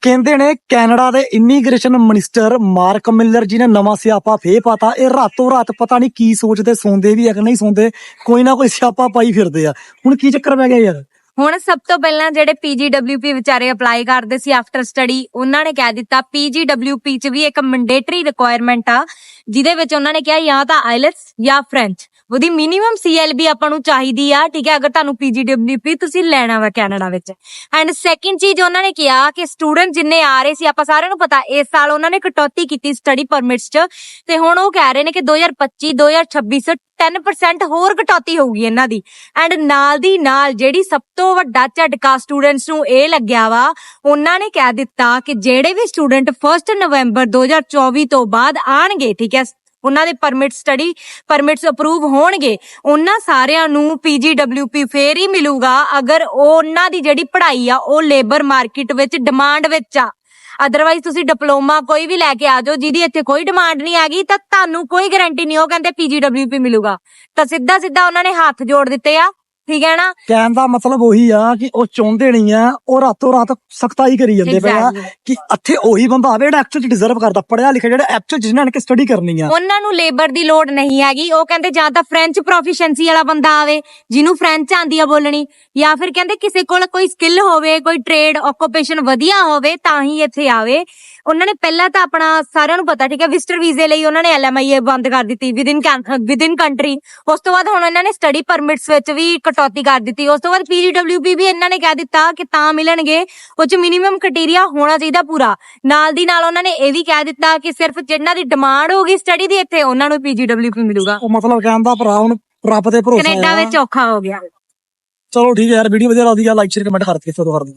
ਕਹਿੰਦੇ ਨੇ ਕੈਨੇਡਾ ਦੇ ਇਮੀਗ੍ਰੇਸ਼ਨ ਮਿਨਿਸਟਰ ਮਾਰਕ ਮਿਲਰ ਜੀ ਨੇ ਨਵਾਂ ਸਿਆਪਾ ਫੇ ਪਾਤਾ। ਇਹ ਰਾਤੋਂ ਰਾਤ ਪਤਾ ਨਹੀਂ ਕੀ ਸੋਚਦੇ, ਸੌਂਦੇ ਵੀ ਆ ਕਿ ਨਹੀਂ ਸੌਂਦੇ। ਕੋਈ ਨਾ ਕੋਈ ਸਿਆਪਾ ਪਾਈ ਫਿਰਦੇ ਆ। ਹੁਣ ਕੀ ਚੱਕਰ ਪੈ ਗਿਆ ਯਾਰ? ਹੁਣ ਸਭ ਤੋਂ ਪਹਿਲਾਂ ਜਿਹੜੇ ਪੀਜੀਡਬਲਯੂਪੀ ਵਿਚਾਰੇ ਅਪਲਾਈ ਕਰਦੇ ਸੀ ਆਫਟਰ ਸਟੱਡੀ ਉਹਨਾਂ ਨੇ ਕਹਿ ਦਿੱਤਾ ਪੀਜੀਡਬਲਯੂਪੀ ਚ ਵੀ ਇੱਕ ਮੈਂਡੇਟਰੀ ਰਿਕੁਆਇਰਮੈਂਟ ਆ, ਜਿਹਦੇ ਵਿੱਚ ਉਹਨਾਂ ਨੇ ਕਿਹਾ ਜਾਂ ਤਾਂ ਆਈਲਟਸ ਜਾਂ ਫ੍ਰੈਂਚ ਉਹਦੀ ਮਿਨੀਮਮ ਸੀਐਲਬੀ ਆਪਾਂ ਨੂੰ ਚਾਹੀਦੀ ਆ, ਠੀਕ ਹੈ, ਅਗਰ ਤੁਹਾਨੂੰ ਪੀਜੀਡਬਲਯੂਪੀ ਤੁਸੀਂ ਲੈਣਾ ਵਾ ਕੈਨੇਡਾ ਵਿੱਚ। ਐਂਡ ਸੈਕਿੰਡ ਚੀਜ਼ ਉਹਨਾਂ ਨੇ ਕਿਹਾ ਕਿ ਸਟੂਡੈਂਟ ਜਿੰਨੇ ਆ ਰਹੇ ਸੀ, ਆਪਾਂ ਸਾਰਿਆਂ ਨੂੰ ਪਤਾ, ਇਸ ਸਾਲ ਉਹਨਾਂ ਨੇ ਕਟੌਤੀ ਕੀਤੀ ਸਟੱਡੀ ਪਰਮਿਟਸ 'ਚ। ਤੇ ਹੁਣ ਉਹ ਕਹਿ ਰਹੇ ਨੇ ਕਿ 2025 2026 'ਚ 10% ਹੋਰ ਕਟੌਤੀ ਹੋਊਗੀ ਇਹਨਾਂ ਦੀ। ਐਂਡ ਨਾਲ ਦੀ ਨਾਲ ਜਿਹੜੀ ਸਭ ਤੋਂ ਵੱਡਾ ਝਟਕਾ ਸਟੂਡੈਂਟਸ ਨੂੰ ਇਹ ਲੱਗਿਆ ਵਾ, ਉਹਨਾਂ ਨੇ ਕਹਿ ਦਿੱਤਾ ਕਿ ਜਿਹੜੇ ਵੀ ਸਟੂਡੈਂਟ 1 ਨਵੰਬਰ 2024 ਤੋਂ ਬਾਅਦ ਆਣਗੇ ਠੀਕ ਹੈ ਉਹਨਾਂ ਦੇ ਪਰਮਿਟ ਸਟੱਡੀ ਪਰਮਿਟਸ ਅਪਰੂਵ ਹੋਣਗੇ, ਉਹਨਾਂ ਸਾਰਿਆਂ ਨੂੰ ਪੀਜੀਡਬਲਯੂਪੀ ਫੇਰ ਹੀ ਮਿਲੂਗਾ, ਅਗਰ ਉਹਨਾਂ ਦੀ ਜਿਹੜੀ ਪੜ੍ਹਾਈ ਆ, ਉਹ ਲੇਬਰ ਮਾਰਕੀਟ ਵਿੱਚ ਡਿਮਾਂਡ ਵਿੱਚ ਆ। ਅਦਰਵਾਈਜ਼ ਤੁਸੀਂ ਡਿਪਲੋਮਾ ਕੋਈ ਵੀ ਲੈ ਕੇ ਆ ਜਾਓ, ਜਿਹਦੀ ਇੱਥੇ ਕੋਈ ਡਿਮਾਂਡ ਨਹੀਂ ਹੈਗੀ, ਤਾਂ ਤੁਹਾਨੂੰ ਕੋਈ ਗਾਰੰਟੀ ਨਹੀਂ, ਉਹ ਕਹਿੰਦੇ ਪੀਜੀਡਬਲਯੂਪੀ ਮਿਲੂਗਾ। ਤਾਂ ਸਿੱਧਾ ਸਿੱਧਾ ਉਹਨਾਂ ਨੇ ਹੱਥ ਜੋੜ ਦਿੱਤੇ ਆ। ਠੀਕ ਹੈ ਨਾ? ਕਹਿਣ ਦਾ ਮਤਲਬ ਉਹੀ ਆ ਕਿ ਉਹ ਚਾਹੁੰਦੇ ਨਹੀਂ ਆ ਉਹ ਰਾਤੋਂ ਰਾਤ ਸਖਤਾਈ ਕਰੀ ਜਾਂਦੇ ਪਏ ਆ Exactly. ਕਿ ਇੱਥੇ ਉਹੀ ਬੰਦਾ ਆਵੇ ਜਿਹੜਾ ਐਕਚੁਅਲ ਡਿਜ਼ਰਵ ਕਰਦਾ ਪੜਿਆ ਲਿਖਿਆ ਜਿਹੜਾ ਐਕਚੁਅਲ ਜਿਨ੍ਹਾਂ ਨੇ ਸਟੱਡੀ ਕਰਨੀ ਆ। ਉਹਨਾਂ ਨੂੰ ਲੇਬਰ ਦੀ ਲੋੜ ਨਹੀਂ ਹੈਗੀ। ਉਹ ਕਹਿੰਦੇ ਜਾਂ ਤਾਂ ਫ੍ਰੈਂਚ ਪ੍ਰੋਫੀਸ਼ੀਐਂਸੀ ਵਾਲਾ ਬੰਦਾ ਆਵੇ ਜਿਹਨੂੰ ਫ੍ਰੈਂਚ ਆਂਦੀ ਆ ਬੋਲਣੀ ਜਾਂ ਫਿਰ ਕਹਿੰਦੇ ਕਿਸੇ ਕੋਲ ਕੋਈ ਸਕਿੱਲ ਹੋਵੇ ਕੋਈ ਟ੍ਰੇਡ ਆਕੂਪੇਸ਼ਨ ਵਧੀਆ ਹੋਵੇ ਤਾਂ ਹੀ ਇੱਥੇ ਆਵੇ। ਉਹਨਾਂ ਨੇ ਪਹਿਲਾਂ ਤਾਂ ਆਪਣਾ ਸਾਰਿਆਂ ਨੂੰ ਪਤਾ ਠੀਕ ਹੈ ਵਿਜ਼ਟਰ ਵੀਜ਼ੇ ਲਈ ਉਹਨਾਂ ਨੇ ਐਲਐਮਆਈਏ ਬੰਦ ਕਰ ਦਿੱਤੀ ਵਿਦਿਨ ਵਿਦਿਨ ਕੰਟਰੀ ਉਸ ਤੋਂ ਬਾਅਦ ਹੁਣ ਇਹਨਾਂ ਨੇ ਸਟੱਡੀ ਪਰਮਿਟਸ ਵਿੱਚ ਵੀ ਕਟੌਤੀ ਕਰ ਦਿੱਤੀ। ਉਸ ਤੋਂ ਬਾਅਦ ਪੀਜੀਡਬਲਯੂਪੀ ਵੀ ਇਹਨਾਂ ਨੇ ਕਹਿ ਦਿੱਤਾ ਕਿ ਤਾਂ ਮਿਲਣਗੇ। ਉਹ ਚ ਮਿਨੀਮਮ ਕ੍ਰਾਈਟੇਰੀਆ ਹੋਣਾ ਚਾਹੀਦਾ ਪੂਰਾ। ਨਾਲ ਦੀ ਨਾਲ ਉਹਨਾਂ ਨੇ ਇਹ ਵੀ ਕਹਿ ਦਿੱਤਾ ਕਿ ਸਿਰਫ ਜਿਨ੍ਹਾਂ ਦੀ ਡਿਮਾਂਡ ਹੋਗੀ ਸਟੱਡੀ ਦੀ ਇੱਥੇ ਉਹਨਾਂ ਨੂੰ ਪੀਜੀਡਬਲਯੂਪੀ ਮਿਲੂਗਾ। ਉਹ ਮਤਲਬ ਕਹਿਣ ਦਾ ਭਰਾ ਹੁਣ ਰੱਬ ਤੇ ਭਰੋਸਾ ਕੈਨੇਡਾ ਵਿੱਚ ਔਖਾ ਹੋ ਗਿਆ। ਚਲੋ ਠੀਕ ਹੈ ਯਾਰ ਵੀਡੀਓ ਵਧੀਆ ਲੱਗਦੀ ਆ ਲਾਈਕ ਸ਼ੇਅਰ ਕਮੈਂਟ ਕਰਕੇ ਫਿਰ ਕਰ ਦਿਓ